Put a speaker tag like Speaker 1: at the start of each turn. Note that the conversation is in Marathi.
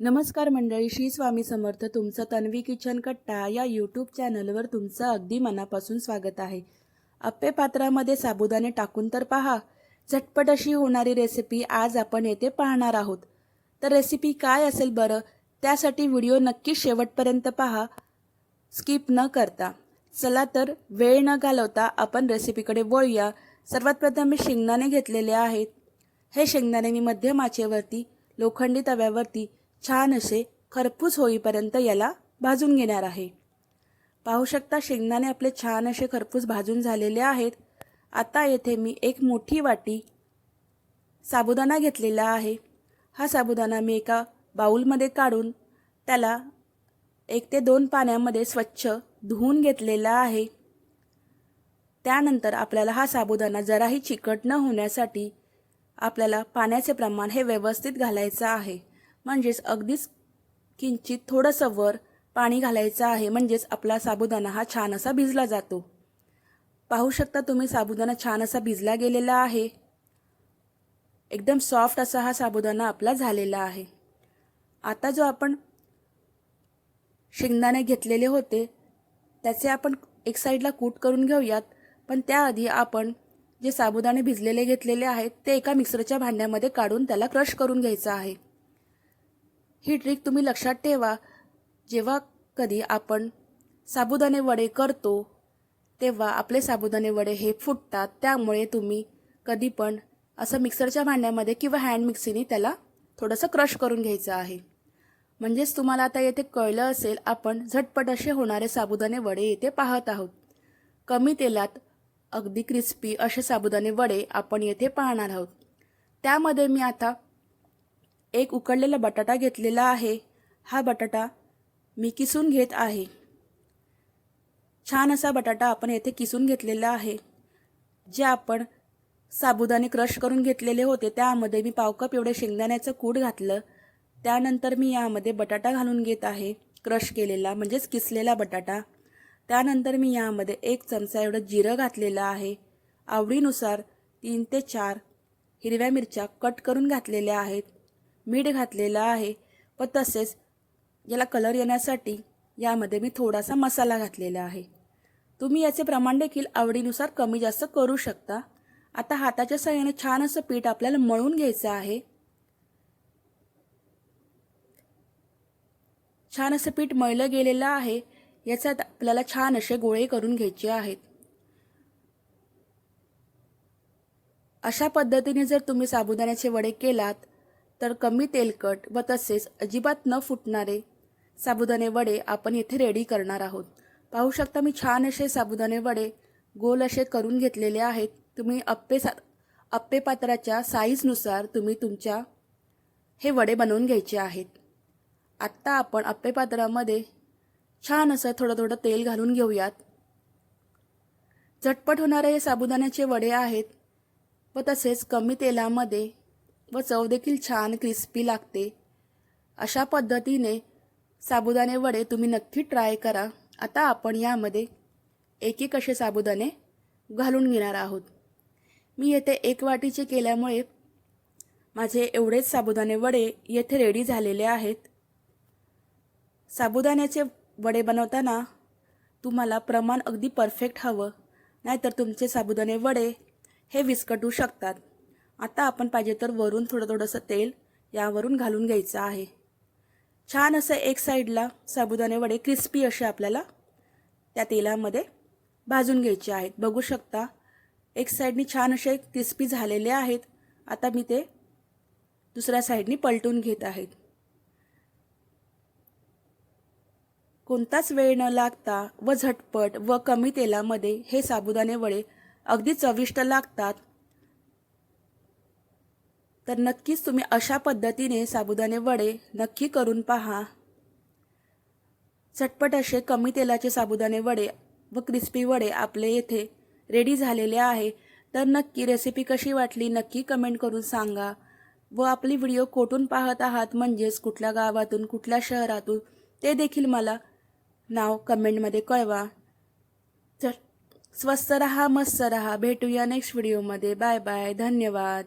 Speaker 1: नमस्कार मंडळी श्री स्वामी समर्थ तुमचं तन्वी किचन कट्टा या यूट्यूब चॅनलवर तुमचं अगदी मनापासून स्वागत आहे. अप्पे पात्रामध्ये साबुदाणे टाकून तर पहा. झटपट अशी होणारी रेसिपी आज आपण येथे पाहणार आहोत. तर रेसिपी काय असेल बरं? त्यासाठी व्हिडिओ नक्की शेवटपर्यंत पहा. स्किप न करता. चला तर वेळ न घालवता आपण रेसिपीकडे वळूया. सर्वात प्रथम मी शेंगदाणे घेतलेले आहेत. हे शेंगदाणे मी मध्यम आचेवरती लोखंडी तव्यावरती छान असे खरपूस होईपर्यंत याला भाजून घेणार आहे. पाहू शकता शेंगदाणे आपले छान असे खरपूस भाजून झालेले आहेत. आता येथे मी एक मोठी वाटी साबुदाणा घेतलेला आहे. हा साबुदाणा मी एका बाऊलमध्ये काढून त्याला एक ते दोन पाण्यामध्ये स्वच्छ धुवून घेतलेला आहे. त्यानंतर आपल्याला हा साबुदाणा जराही चिकट न होण्यासाठी आपल्याला पाण्याचे प्रमाण हे व्यवस्थित घालायचं आहे. म्हणजेच अगदीच किंचित थोडंसं वर पाणी घालायचं आहे. म्हणजेच आपला साबुदाणा हा छान असा भिजला जातो. पाहू शकता तुम्ही साबुदाणा छान असा भिजला गेलेला आहे. एकदम सॉफ्ट असा हा साबुदाणा आपला झालेला आहे. आता जो आपण शेंगदाणे घेतलेले होते त्याचे आपण एक साईडला कूट करून घेऊयात. पण त्याआधी आपण जे साबुदाणे भिजलेले घेतलेले आहेत ते एका मिक्सरच्या भांड्यामध्ये काढून त्याला क्रश करून घ्यायचं आहे. ही ट्रिक तुम्ही लक्षात ठेवा. जेव्हा कधी आपण साबुदाणे वडे करतो तेव्हा आपले साबुदाणे वडे हे फुटतात. त्यामुळे तुम्ही कधी पण असं मिक्सरच्या भांड्यामध्ये किंवा हँड मिक्सीने त्याला थोडंसं क्रश करून घ्यायचं आहे. म्हणजेच तुम्हाला आता येथे कळलं असेल आपण झटपट असे होणारे साबुदाणे वडे येथे पाहत आहोत. कमी तेलात अगदी क्रिस्पी असे साबुदाणे वडे आपण येथे पाहणार आहोत. त्यामध्ये मी आता एक उकडलेला बटाटा घेतलेला आहे. हा बटाटा मी किसून घेत आहे. छान असा बटाटा आपण येथे किसून घेतलेला आहे. जे आपण साबुदाणे क्रश करून घेतलेले होते त्यामध्ये मी पाव कप एवढे शेंगदाण्याचं कूट घातलं. त्यानंतर मी यामध्ये बटाटा घालून घेत आहे. क्रश केलेला म्हणजेच किसलेला बटाटा. त्यानंतर मी यामध्ये एक चमचा एवढं जिरं घातलेलं आहे. आवडीनुसार तीन ते चार हिरव्या मिरच्या कट करून घातलेल्या आहेत. मीठ घातलेलं आहे. व तसेच याला कलर येण्यासाठी यामध्ये मी थोडासा मसाला घातलेला आहे. तुम्ही याचे प्रमाण देखील आवडीनुसार कमी जास्त करू शकता. आता हाताच्या सहाय्याने छान असं पीठ आपल्याला मळून घ्यायचं आहे. छान असं पीठ मळलं गेलेलं आहे. याच्यात आपल्याला छान असे गोळे करून घ्यायचे आहेत. अशा पद्धतीने जर तुम्ही साबुदाण्याचे वडे केलात तर कमी तेलकट व तसेच अजिबात न फुटणारे साबुदाणे वडे आपण येथे रेडी करणार आहोत. पाहू शकता मी छान असे साबुदाणे वडे गोल असे करून घेतलेले आहेत. तुम्ही अप्पे सा अप्पे पात्राच्या साईजनुसार तुम्ही तुमच्या हे वडे बनवून घ्यायचे आहेत. आत्ता आपण अप्पे पात्रामध्ये छान असं थोडं थोडं तेल घालून घेऊयात. झटपट होणारे हे साबुदाण्याचे वडे आहेत व तसेच कमी तेलामध्ये व चव देखील छान क्रिस्पी लागते. अशा पद्धतीने साबुदाणे वडे तुम्ही नक्की ट्राय करा. आता आपण यामध्ये एक एक असे साबुदाणे घालून घेणार आहोत. मी येथे एक वाटीचे केल्यामुळे माझे एवढेच साबुदाणे वडे येथे रेडी झालेले आहेत. साबुदाण्याचे वडे बनवताना तुम्हाला प्रमाण अगदी परफेक्ट हवं. नाहीतर तुमचे साबुदाणे वडे हे विस्कटू शकतात. आता आपण पाहिजे तर वरून थोडं थोडंसं तेल यावरून घालून घ्यायचं आहे. छान असं एक साईडला साबुदाणे वडे क्रिस्पी असे आपल्याला त्या तेलामध्ये भाजून घ्यायचे आहेत. बघू शकता एक साईडनी छान असे क्रिस्पी झालेले आहेत. आता मी ते दुसऱ्या साईडनी पलटून घेत आहेत. कोणताच वेळ न लागता व झटपट व कमी तेलामध्ये हे साबुदाणे वडे अगदी चविष्ट लागतात. तर नक्कीच तुम्ही अशा पद्धतीने साबुदाणे वडे नक्की करून पहा. चटपट असे कमी तेलाचे साबुदाणे वडे व क्रिस्पी वडे आपले येथे रेडी झालेले आहे. तर नक्की रेसिपी कशी वाटली नक्की कमेंट करून सांगा. व आपली व्हिडिओ कोठून पाहत आहात म्हणजेच कुठल्या गावातून कुठल्या शहरातून ते देखील मला नाव कमेंटमध्ये कळवा. चल स्वस्त रहा मस्त रहा. भेटूया नेक्स्ट व्हिडिओमध्ये बाय बाय धन्यवाद.